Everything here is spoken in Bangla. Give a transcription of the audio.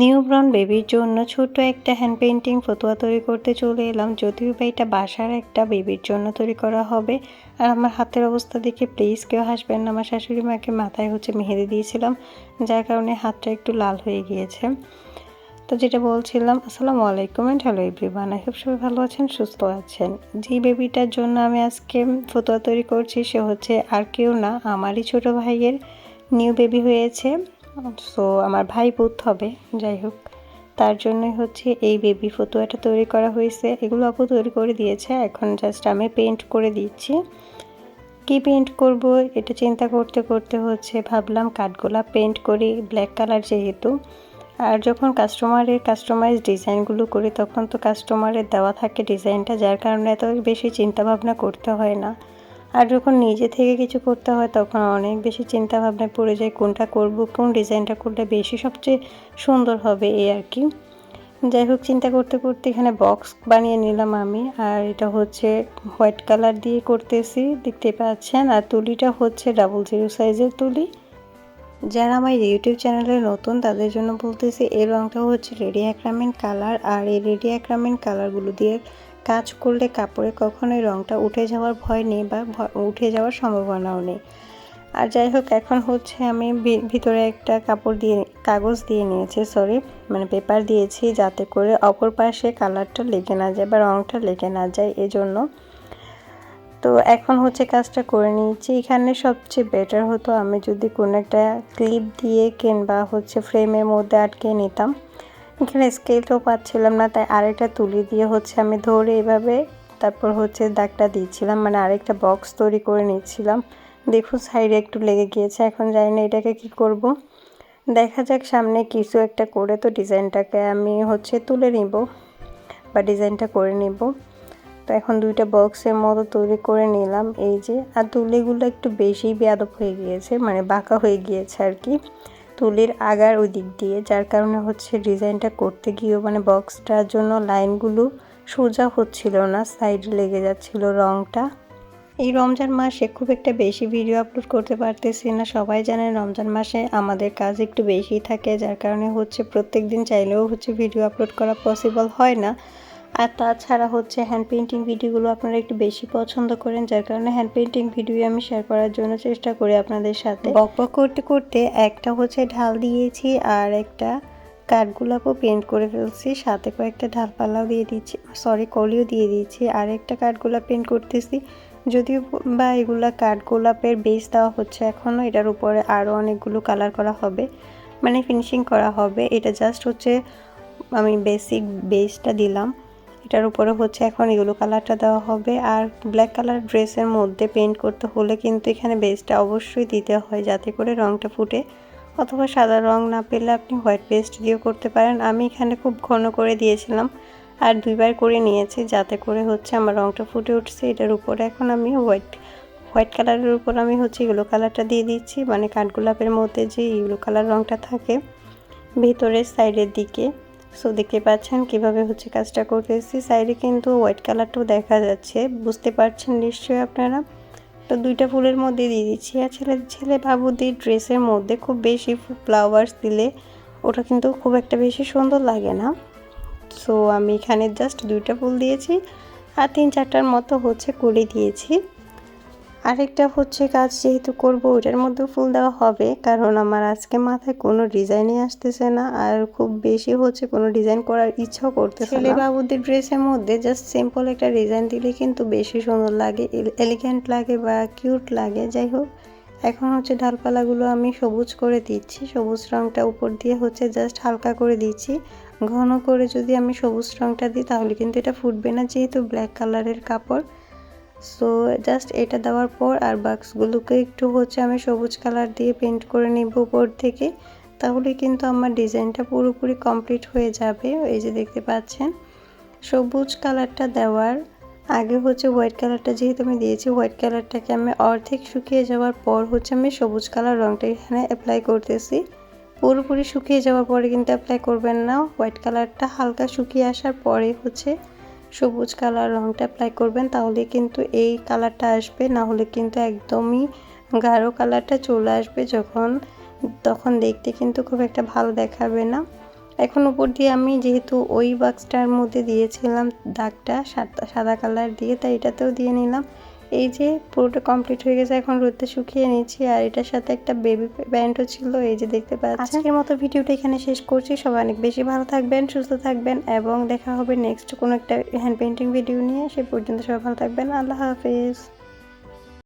নিউব্রন বেবির জন্য ছোট্ট একটা হ্যান্ড পেন্টিং ফতুয়া তৈরি করতে চলে এলাম। যদিও বা এটা বাসার একটা বেবির জন্য তৈরি করা হবে, আর আমার হাতের অবস্থা দেখে প্লিজ কেউ হাসবেন না। আমার শাশুড়ি মাকে মাথায় হচ্ছে মেহেদি দিয়েছিলাম, যার কারণে হাতটা একটু লাল হয়ে গিয়েছে। তো যেটা বলছিলাম, আসসালামু আলাইকুম and hello everyone I hope সবাই ভালো আছেন, সুস্থ আছেন। যে বেবিটার জন্য আমি আজকে ফতুয়া তৈরি করছি, সে হচ্ছে আর কেউ না, আমারই ছোট ভাইয়ের নিউ বেবি হয়েছে। সো আমার ভাই পুত হবে, যাই হোক। তার জন্যই হচ্ছে এই বেবি ফতুয়াটা তৈরি করা হয়েছে। এগুলো আপু তৈরি করে দিয়েছে, এখন জাস্ট আমি পেন্ট করে দিচ্ছি। কি পেন্ট করব এটা চিন্তা করতে করতে হচ্ছে ভাবলাম কাঠগোলাপ পেন্ট করি ব্ল্যাক কালার যেহেতু। আর যখন কাস্টমারের কাস্টমাইজ ডিজাইনগুলো করি, তখন তো কাস্টমারের দেওয়া থাকে ডিজাইনটা যার কারণে এত বেশি চিন্তাভাবনা করতে হয় না। আর যখন নিজে থেকে কিছু করতে হয়, তখন অনেক বেশি চিন্তা ভাবনায় পড়ে যায় কোনটা করব, কোন ডিজাইনটা করলে বেশি সবচেয়ে সুন্দর হবে, এই আর কি। যাই হোক, চিন্তা করতে করতে এখানে বক্স বানিয়ে নিলাম আমি। আর এটা হচ্ছে হোয়াইট কালার দিয়ে করতেছি, দেখতে পাচ্ছেন। আর তুলিটা হচ্ছে ডাবল জিরো সাইজের তুলি। যারা আমার ইউটিউব চ্যানেলে নতুন, তাদের জন্য বলতেছি, এই রঙটা হচ্ছে রেডি অ্যাক্রামিন কালার আর এই রেডি অ্যাক্রামিন কালারগুলো দিয়ে কাজ করলে কাপড়ে কখনোই রঙটা উঠে যাওয়ার ভয় নেই বা উঠে যাওয়ার সম্ভাবনাও নেই। আর যাই হোক, এখন হচ্ছে আমি ভিতরে একটা কাপড় দিয়ে, কাগজ দিয়ে নিয়েছি সরি মানে পেপার দিয়েছি যাতে করে অপর পাশে কালারটা লেগে না যায় বা রঙটা লেগে না যায় এজন্য। তো এখন হচ্ছে কাজটা করে নিয়েছি। এখানে সবচেয়ে বেটার হতো আমি যদি কোনো একটা ক্লিপ দিয়ে কিংবা হচ্ছে ফ্রেমের মধ্যে আটকে নিতাম। এখানে স্কেলটাও পাচ্ছিলাম না, তাই আরেকটা তুলি দিয়ে হচ্ছে আমি ধরে এভাবে, তারপর হচ্ছে দাগটা দিয়েছিলাম মানে আরেকটা বক্স তৈরি করে নিচ্ছিলাম। দেখুন সাইডে একটু লেগে গিয়েছে, এখন জানি না এটাকে কি করব। দেখা যাক সামনে কিছু একটা করে তো ডিজাইনটাকে আমি হচ্ছে তুলে নিব, বা ডিজাইনটা করে নিব। তো এখন দুইটা বক্সের মতো তৈরি করে নিলাম, এই যে, আর তুলিগুলো একটু বেশি বেয়াদব হয়ে গিয়েছে মানে বাঁকা হয়ে গিয়েছে আর কি। তুলির আগার ওই দিক দিয়ে, যার কারণে হচ্ছে ডিজাইনটা করতে গিয়েও মানে বক্সটার জন্য লাইনগুলো সোজা হচ্ছিল না সাইডে লেগে যাচ্ছিল রংটা। এই রমজান মাসে খুব একটা বেশি ভিডিও আপলোড করতে পারতেছি না। সবাই জানেন রমজান মাসে আমাদের কাজ একটু বেশি থাকে, যার কারণে হচ্ছে প্রত্যেক দিন চাইলেও হচ্ছে ভিডিও আপলোড করা পসিবল হয় না। আর তাছাড়া হচ্ছে হ্যান্ড পেন্টিং ভিডিওগুলো আপনারা একটু বেশি পছন্দ করেন, যার কারণে হ্যান্ড পেন্টিং ভিডিও আমি শেয়ার করার জন্য চেষ্টা করি আপনাদের সাথে। বক বক করতে করতে একটা হচ্ছে ঢাল দিয়েছি আর একটা কাঠগোলাপও পেন্ট করে ফেলছি, সাথে কয়েকটা ঢালপালাও দিয়ে দিচ্ছি সরি কলিও দিয়ে দিয়েছি আর একটা কাঠগোলাপ পেন্ট করতেছি। যদিও বা এগুলা কাঠগোলাপের বেস দেওয়া হচ্ছে এখনও এটার উপরে আরও অনেকগুলো কালার করা হবে মানে ফিনিশিং করা হবে। এটা জাস্ট হচ্ছে, আমি বেসিক বেসটা দিলাম। এটার উপরে হচ্ছে এখন ইয়েলো কালারটা দেওয়া হবে। আর ব্ল্যাক কালার ড্রেসের মধ্যে পেন্ট করতে হলে কিন্তু এখানে বেসটা অবশ্যই দিতে হয় যাতে করে রঙটা ফুটে। অথবা সাদা রং না পেলে আপনি হোয়াইট পেস্ট দিয়েও করতে পারেন। আমি এখানে খুব ঘন করে দিয়েছিলাম আর দুইবার করে নিয়েছি যাতে করে হচ্ছে আমার রঙটা ফুটে উঠছে। এটার উপরে এখন আমি হোয়াইট হোয়াইট কালারের উপর আমি হচ্ছে ইয়েলো কালারটা দিয়ে দিচ্ছি। মানে কাঠগোলাপের মধ্যে যে ইয়েলো কালার রঙটা থাকে, ভিতরের সাইডের দিকে। সো দেখতে পাচ্ছেন কীভাবে হচ্ছে কাজটা করতেছি। সাইডে কিন্তু হোয়াইট কালারটাও দেখা যাচ্ছে। বুঝতে পারছেন নিশ্চয়ই আপনারা? তো দুইটা ফুলের মধ্যে দিয়ে দিচ্ছি। আর ছেলে ছেলে বাবুদের ড্রেসের মধ্যে খুব বেশি ফ্লাওয়ার্স দিলে ওটা কিন্তু খুব একটা বেশি সুন্দর লাগে না। সো আমি এখানে জাস্ট দুইটা ফুল দিয়েছি। আর তিন চারটার মতো হচ্ছে কুড়ি দিয়েছি। আরেকটা হচ্ছে কাজ যেহেতু করব, ওইটার মধ্যে ফুল দেওয়া হবে। কারণ আমার আজকে মাথায় কোনো ডিজাইনই আসতেছে না, আর খুব বেশি হচ্ছে কোনো ডিজাইন করার ইচ্ছাও করতেছে ছেলে বাবুদের ড্রেসের মধ্যে জাস্ট সিম্পল একটা ডিজাইন দিলে কিন্তু বেশি সুন্দর লাগে এলিগেন্ট লাগে বা কিউট লাগে, যাই হোক। এখন হচ্ছে ডালপালাগুলো আমি সবুজ করে দিচ্ছি, সবুজ রঙটা উপর দিয়ে হচ্ছে জাস্ট হালকা করে দিচ্ছি। ঘন করে যদি আমি সবুজ রঙটা দিই তাহলে কিন্তু এটা ফুটবে না, যেহেতু ব্ল্যাক কালারের কাপড়। সো জাস্ট এটা দেওয়ার পর আর বাক্সগুলোকে একটু হচ্ছে আমি সবুজ কালার দিয়ে পেন্ট করে নিব উপর থেকে। তাহলে কিন্তু আমার ডিজাইনটা পুরোপুরি কমপ্লিট হয়ে যাবে। এই যে দেখতে পাচ্ছেন, সবুজ কালারটা দেওয়ার আগে হচ্ছে হোয়াইট কালারটা যেহেতু আমি দিয়েছি হোয়াইট কালারটাকে আমি অর্ধেক শুকিয়ে যাওয়ার পর হচ্ছে আমি সবুজ কালার রঙটা এখানে অ্যাপ্লাই করতেছি। পুরোপুরি শুকিয়ে যাওয়ার পরে কিন্তু অ্যাপ্লাই করবেন না। হোয়াইট কালারটা হালকা শুকিয়ে আসার পরে হচ্ছে সবুজ কালার রঙটা অ্যাপ্লাই করবেন, তাহলে কিন্তু এই কালারটা আসবে। না হলে কিন্তু একদমই গাঢ় কালারটা চলে আসবে যখন, তখন দেখতে কিন্তু খুব একটা ভালো দেখাবে না। এখন উপর দিয়ে আমি যেহেতু ওই বাক্সটার মধ্যে দিয়েছিলাম দাগটা, সাদা সাদা কালার দিয়ে, তাই এটাতেও দিয়ে নিলাম। এই যে পুরোটা কমপ্লিট হয়ে গেছে, এখন রোদে শুকিয়ে নিচ্ছি আর এটার সাথে একটা বেবি প্যান্টও ছিল, এই যে দেখতে পাচ্ছি আজকের মতো ভিডিওটা এখানে শেষ করছি। সবাই অনেক বেশি ভালো থাকবেন, সুস্থ থাকবেন এবং দেখা হবে নেক্সট কোনো একটা হ্যান্ড পেন্টিং ভিডিও নিয়ে। সে পর্যন্ত সবাই ভালো থাকবেন। আল্লাহ হাফিজ।